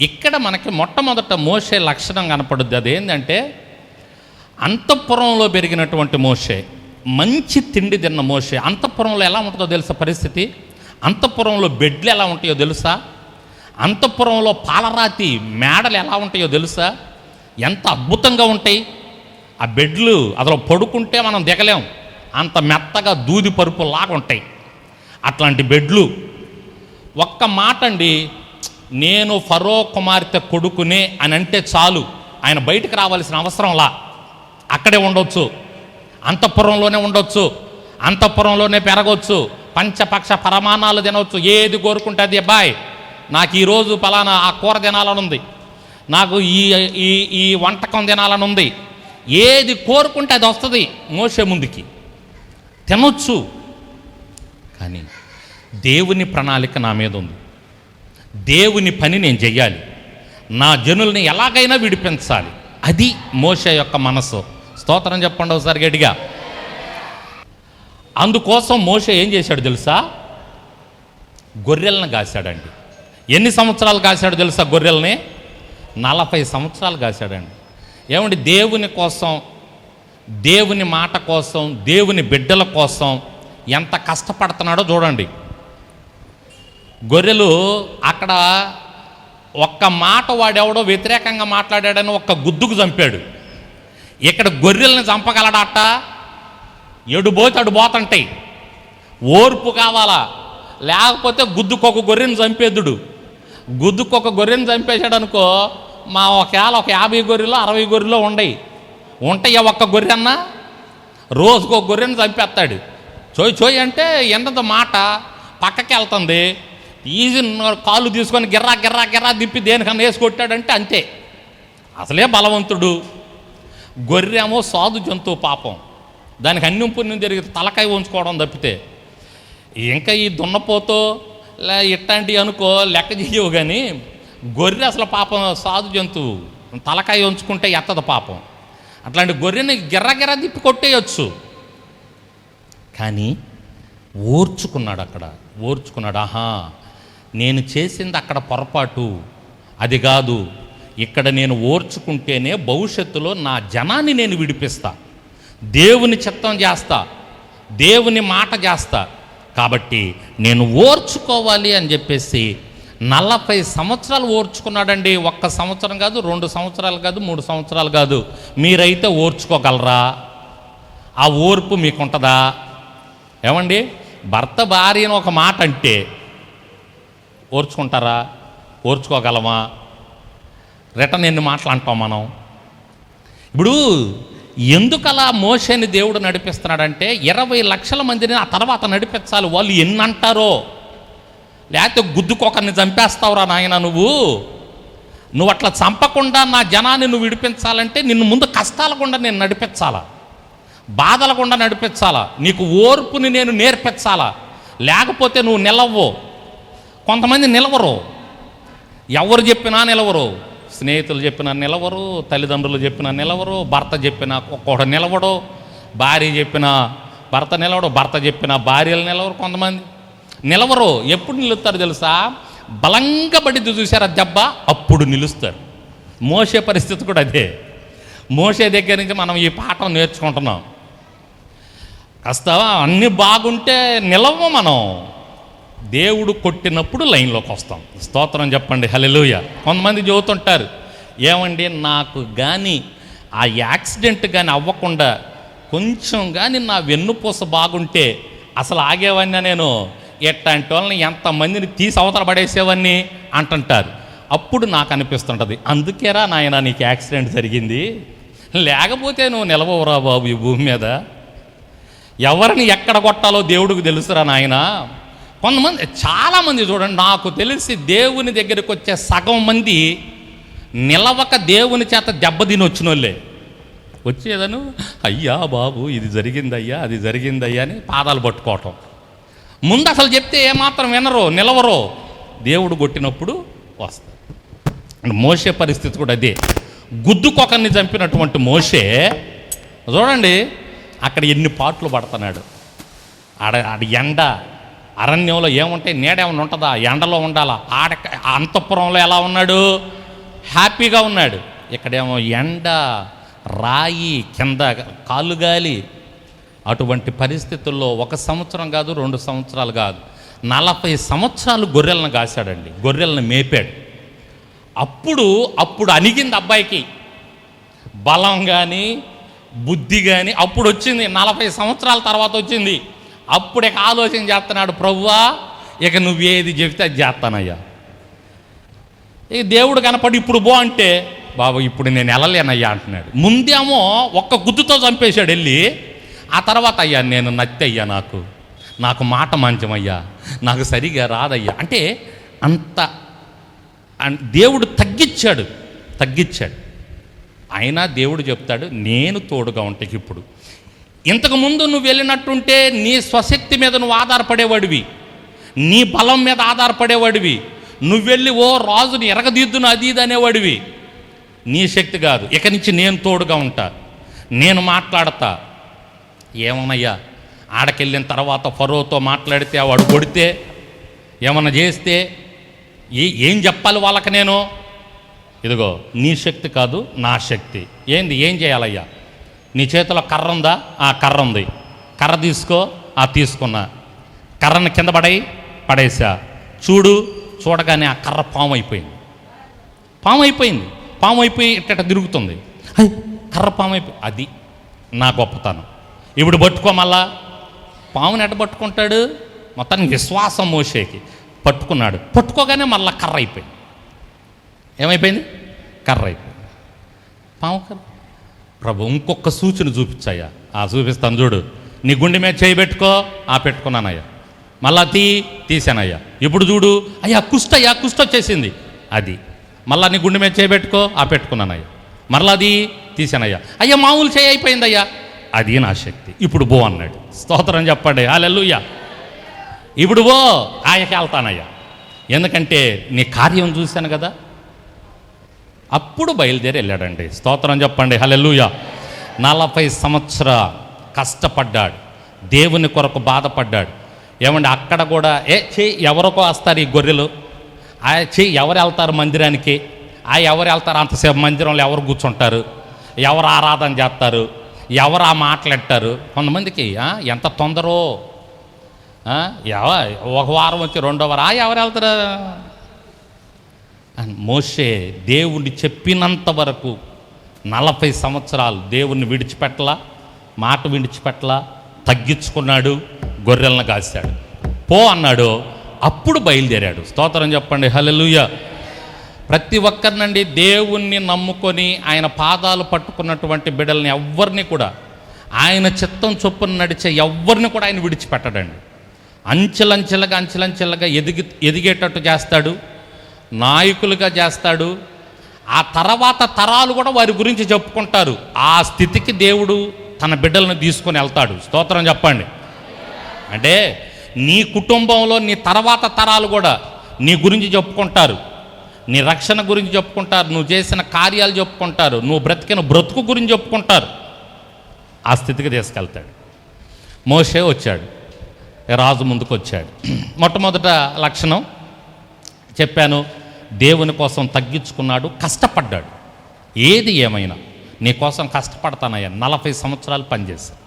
ఇక్కడ మనకి మొట్టమొదట మోసే లక్షణం కనపడుద్ది. అదేంటంటే అంతఃపురంలో పెరిగినటువంటి మోసే మంచి తిండి తిన్న మోసే అంతఃపురంలో ఎలా ఉంటుందో తెలుసా పరిస్థితి? అంతఃపురంలో బెడ్లు ఎలా ఉంటాయో తెలుసా? అంతఃపురంలో పాలరాతి మేడలు ఎలా ఉంటాయో తెలుసా? ఎంత అద్భుతంగా ఉంటాయి. ఆ బెడ్లు అందులో పడుకుంటే మనం దిగలేం. అంత మెత్తగా దూది పరుపులాగా ఉంటాయి. అట్లాంటి బెడ్లు. ఒక్క మాట అండి నేను ఫరో కుమార్తె కొడుకునే అని అంటే చాలు. ఆయన బయటకు రావాల్సిన అవసరంలా. అక్కడే ఉండొచ్చు. అంతఃపురంలోనే ఉండొచ్చు. అంతఃపురంలోనే పెరగవచ్చు పంచపక్ష పరమాణాలు తినవచ్చు ఏది కోరుకుంటే అది అబ్బాయి. నాకు ఈరోజు పలానా ఆ కూర తినాలని ఉంది నాకు ఈ ఈ ఈ వంటకం తినాలని ఉంది ఏది కోరుకుంటే అది వస్తుంది మోసే ముందుకి. తినొచ్చు. కానీ దేవుని ప్రణాళిక నా మీద ఉంది. దేవుని పని నేను చెయ్యాలి. నా జనుల్ని ఎలాగైనా విడిపించాలి. అది మోష యొక్క మనసు. స్తోత్రం చెప్పండి ఒకసారి గట్టిగా. అందుకోసం మోష ఏం చేశాడు తెలుసా? గొర్రెలను కాశాడండి. ఎన్ని సంవత్సరాలు కాశాడు తెలుసా గొర్రెల్ని? నలభై సంవత్సరాలు కాశాడండి. ఏమండి? దేవుని కోసం దేవుని మాట కోసం దేవుని బిడ్డల కోసం ఎంత కష్టపడుతున్నాడో చూడండి. గొర్రెలు అక్కడ ఒక్క మాట వాడెవడో వ్యతిరేకంగా మాట్లాడాడని ఒక్క గుద్దుకు చంపాడు. ఇక్కడ గొర్రెల్ని చంపగలడాట? ఎడు పోతే అడు పోతుంటాయి ఓర్పు కావాలా? లేకపోతే గుద్దుకొక గొర్రెని చంపేద్దుడు. గుద్దుకొక గొర్రెని చంపేశాడు అనుకో మా ఒకవేళ ఒక యాభై గొర్రెలు అరవై గొర్రెలు ఉండయి. ఉంటాయి ఒక్క గొర్రె అన్నా రోజుకు ఒక గొర్రెని చంపేస్తాడు. చోయ్ చోయ్ అంటే ఎండదు మాట పక్కకి వెళ్తుంది ఈజీ కాళ్ళు తీసుకొని గిర్రా గిర్రా గిర్రా దిప్పి దేనికన్నా వేసి కొట్టాడంటే అంతే. అసలే బలవంతుడు. గొర్రెమో సాధు జంతువు పాపం. దానికి అన్యం పుణ్యం జరిగితే తలకాయ ఉంచుకోవడం తప్పితే. ఇంకా ఈ దున్నపోతో లే ఇట్లాంటివి అనుకో లెక్క చేయవు కానీ గొర్రె అసలు పాపం సాధు జంతువు. తలకాయ ఉంచుకుంటే ఎత్తదు పాపం. అట్లాంటి గొర్రెని గిర్ర గిర్ర తిప్పి కొట్టేయచ్చు. కానీ ఓర్చుకున్నాడు అక్కడ. ఓర్చుకున్నాడు. ఆహా నేను చేసింది అక్కడ పొరపాటు. అది కాదు ఇక్కడ నేను ఓర్చుకుంటేనే భవిష్యత్తులో నా జనాన్ని నేను విడిపిస్తా. దేవుని చిత్తం చేస్తా దేవుని మాట చేస్తా. కాబట్టి నేను ఓర్చుకోవాలి అని చెప్పేసి నలభై సంవత్సరాలు ఓర్చుకున్నాడండి. ఒక్క సంవత్సరం కాదు రెండు సంవత్సరాలు కాదు మూడు సంవత్సరాలు కాదు. మీరైతే ఓర్చుకోగలరా? ఆ ఓర్పు మీకుంటుందా? ఏమండి? భర్త భార్యను ఒక మాట అంటే ఓర్చుకుంటారా? ఓర్చుకోగలమా? రిటర్న్ ఎన్ని మాటలు అంటాం మనం? ఇప్పుడు ఎందుకు అలా మోసేని దేవుడు నడిపిస్తున్నాడంటే ఇరవై లక్షల మందిని ఆ తర్వాత నడిపించాలి వాళ్ళు ఎన్ని అంటారో లేకపోతే గుద్దుకొకరిని చంపేస్తావురా నాయన నువ్వు? నువ్వు అట్లా చంపకుండా నా జనాన్ని నువ్వు విడిపించాలంటే నిన్ను ముందు కష్టాల గుండా నేను నడిపించాలా? బాధల గుండా నడిపించాలా? నీకు ఓర్పుని నేను నేర్పించాలా? లేకపోతే నువ్వు నిలవ్వు. కొంతమంది నిలవరు. ఎవరు చెప్పినా నిలవరు. స్నేహితులు చెప్పినా నిలవరు తల్లిదండ్రులు చెప్పినా నిలవరు భర్త చెప్పినా ఒక్కొక్కడు నిలవడు భార్య చెప్పినా భర్త నిలవడు భర్త చెప్పినా భార్యలు నిలవరు కొంతమంది. నిలవరు. ఎప్పుడు నిలుస్తారు తెలుసా? బలంగా పడిద్ది చూసారా దెబ్బ? అప్పుడు నిలుస్తారు. మోసే పరిస్థితి కూడా అదే. మోసే దగ్గర నుంచి మనం ఈ పాఠం నేర్చుకుంటున్నాం. కాస్త అన్నీ బాగుంటే నిలవము మనం. దేవుడు కొట్టినప్పుడు లైన్లోకి వస్తాం. స్తోత్రం చెప్పండి. హలెలుయ కొంతమంది చదువుతుంటారు ఏమండి నాకు కానీ ఆ యాక్సిడెంట్ కానీ అవ్వకుండా కొంచెం కానీ నా వెన్నుపూస బాగుంటే అసలు ఆగేవాడిని నేను? ఎట్లాంటి వాళ్ళని ఎంతమందిని తీసి అవతల పడేసేవాడిని అంటుంటారు. అప్పుడు నాకు అనిపిస్తుంటుంది అందుకేరా నాయన నీకు యాక్సిడెంట్ జరిగింది? లేకపోతే నువ్వు నిలవవురా బాబు ఈ భూమి మీద? ఎవరిని ఎక్కడ కొట్టాలో దేవుడికి తెలుసురా నాయన? కొంతమంది చాలామంది చూడండి నాకు తెలిసి దేవుని దగ్గరికి వచ్చే సగం మంది నిలవక దేవుని చేత దెబ్బతిని వచ్చిన వాళ్ళే వచ్చేదను అయ్యా బాబు ఇది జరిగిందయ్యా అది జరిగిందయ్యా అని పాదాలు పట్టుకోవటం. ముందు అసలు చెప్తే ఏమాత్రం వినరు నిలవరు దేవుడు కొట్టినప్పుడు వస్తారు మోసే పరిస్థితి కూడా అదే. గుద్దుకొకరిని చంపినటువంటి మోసే చూడండి అక్కడ ఎన్ని పాటలు పడుతున్నాడు. ఆడ ఆడ ఎండ అరణ్యంలో ఏముంటే నీడేమన్నా ఉంటుందా? ఎండలో ఉండాలా? ఆడ అంతఃపురంలో ఎలా ఉన్నాడు? హ్యాపీగా ఉన్నాడు. ఇక్కడేమో ఎండ రాయి కింద కాలుగాలి అటువంటి పరిస్థితుల్లో ఒక సంవత్సరం కాదు రెండు సంవత్సరాలు కాదు. నలభై సంవత్సరాలు గొర్రెలను కాశాడండి. గొర్రెలను మేపాడు. అప్పుడు అప్పుడు అణిగింది అబ్బాయికి. బలం కానీ బుద్ధి కానీ అప్పుడు వచ్చింది. నలభై సంవత్సరాల తర్వాత వచ్చింది. అప్పుడు ఇక ఆలోచన చేస్తున్నాడు ప్రవ్వా ఇక నువ్వేది చెబితే అది చేస్తానయ్యా. ఇక దేవుడు కనపడి ఇప్పుడు బో అంటే బాబు ఇప్పుడు నేను వెళ్ళలేనయ్యా అంటున్నాడు. ముందేమో ఒక్క గుద్దుతో చంపేశాడు వెళ్ళి ఆ తర్వాత అయ్యా నేను నత్తయ్యా నాకు. నాకు మాట మంచమయ్యా. నాకు సరిగా రాదయ్యా. అంటే అంత దేవుడు తగ్గించాడు తగ్గించాడు. అయినా దేవుడు చెప్తాడు నేను తోడుగా ఉంటాకి ఇప్పుడు ఇంతకు ముందు నువ్వు వెళ్ళినట్టుంటే నీ స్వశక్తి మీద నువ్వు ఆధారపడేవాడివి. నీ బలం మీద ఆధారపడేవాడివి. నువ్వు వెళ్ళి ఓ రాజుని ఎరగదిద్దును అది ఇది అనేవాడివి. నీ శక్తి కాదు. ఇక నుంచి నేను తోడుగా ఉంటా. నేను మాట్లాడతా. ఏమన్నయ్యా ఆడకెళ్ళిన తర్వాత ఫరోతో మాట్లాడితే వాడు కొడితే ఏమన్నా చేస్తే ఏ ఏం చెప్పాలి వాళ్ళకి నేను? ఇదిగో నీ శక్తి కాదు నా శక్తి. ఏంది ఏం చేయాలయ్యా? నీ చేతిలో కర్ర ఉందా? ఆ కర్ర ఉంది. కర్ర తీసుకో ఆ తీసుకున్నా. కర్రను కింద పడేయి పడేసా చూడు చూడగానే ఆ కర్ర పాము అయిపోయింది పాము అయిపోయింది పాము అయిపోయి ఇట్ట తిరుగుతుంది కర్ర పాము అయిపోయి అది నా గొప్పతనం. ఇప్పుడు పట్టుకో మళ్ళా. పాముని ఎట్ట పట్టుకుంటాడు? మొత్తానికి విశ్వాసం మోసేకి. పట్టుకున్నాడు. పట్టుకోగానే మళ్ళా కర్ర అయిపోయింది. ఏమైపోయింది? కర్ర అయిపోయింది. పాము కర్ర. ప్రభు ఇంకొక సూచన చూపించాయా ఆ చూపిస్తాను చూడు. నీ గుండె మీద చేయి పెట్టుకో ఆ పెట్టుకున్నానయ్యా. మళ్ళా తీ తీసానయ్యా ఇప్పుడు చూడు అయ్యా కుష్టయ్యా కుష్ట వచ్చేసింది. అది. మళ్ళా నీ గుండె మీద చేయి పెట్టుకో ఆ పెట్టుకున్నానయ్యా. మరలా అది తీసానయ్యా అయ్యా మామూలు చేయి అయిపోయిందయ్యా. అది నా శక్తి. ఇప్పుడు బో అన్నాడు. స్తోత్రం చెప్పండి. హాలెల్లుయ్యా ఇప్పుడు బో ఆయనకి వెళ్తానయ్యా. ఎందుకంటే నీ కార్యం చూశాను కదా. అప్పుడు బయలుదేరి వెళ్ళాడండి. స్తోత్రం చెప్పండి. హలెలుయ నలభై సంవత్సర కష్టపడ్డాడు. దేవుని కొరకు బాధపడ్డాడు. ఏమండి అక్కడ కూడా ఏ చెయ్యి ఎవరికో వస్తారు ఈ గొర్రెలు? ఆ చెయ్యి ఎవరు వెళ్తారు మందిరానికి? ఆ ఎవరు వెళ్తారు? అంతసేపు మందిరంలో ఎవరు కూర్చుంటారు? ఎవరు ఆరాధన చేస్తారు? ఎవరు ఆ మాట్లాడతారు కొంతమందికి ఎంత తొందరో ఒక వారం వచ్చి రెండో వారం ఆ ఎవరు వెళ్తారు? మోసే మోషే దేవుణ్ణి చెప్పినంత వరకు నలభై సంవత్సరాలు దేవుణ్ణి విడిచిపెట్టలా మాట విడిచిపెట్టలా తగ్గించుకున్నాడు గొర్రెలను కాశాడు. పో అన్నాడు అప్పుడు బయలుదేరాడు. స్తోత్రం చెప్పండి హల్లెలూయా. ప్రతి ఒక్కరినండి దేవుణ్ణి నమ్ముకొని ఆయన పాదాలు పట్టుకున్నటువంటి బిడ్డల్ని ఎవ్వరిని కూడా ఆయన చిత్తం చొప్పున నడిచే ఎవ్వరిని కూడా ఆయన విడిచిపెట్టడండి. అంచెలంచెలుగా అంచెలంచెలుగా ఎదిగి ఎదిగేటట్టు చేస్తాడు. నాయకులుగా చేస్తాడు. ఆ తర్వాత తరాలు కూడా వారి గురించి చెప్పుకుంటారు. ఆ స్థితికి దేవుడు తన బిడ్డలను తీసుకొని వెళ్తాడు. స్తోత్రం చెప్పండి. అంటే నీ కుటుంబంలో నీ తర్వాత తరాలు కూడా నీ గురించి చెప్పుకుంటారు. నీ రక్షణ గురించి చెప్పుకుంటారు. నువ్వు చేసిన కార్యాలు చెప్పుకుంటారు. నువ్వు బ్రతికిన బ్రతుకు గురించి చెప్పుకుంటారు. ఆ స్థితికి తీసుకెళ్తాడు. మోషే వచ్చాడు. రాజు ముందుకు వచ్చాడు మొట్టమొదట లక్షణం చెప్పాను. దేవుని కోసం తగ్గించుకున్నాడు కష్టపడ్డాడు. ఏది ఏమైనా నీ కోసం కష్టపడతానయ్యా నలభై సంవత్సరాలు పనిచేశాను.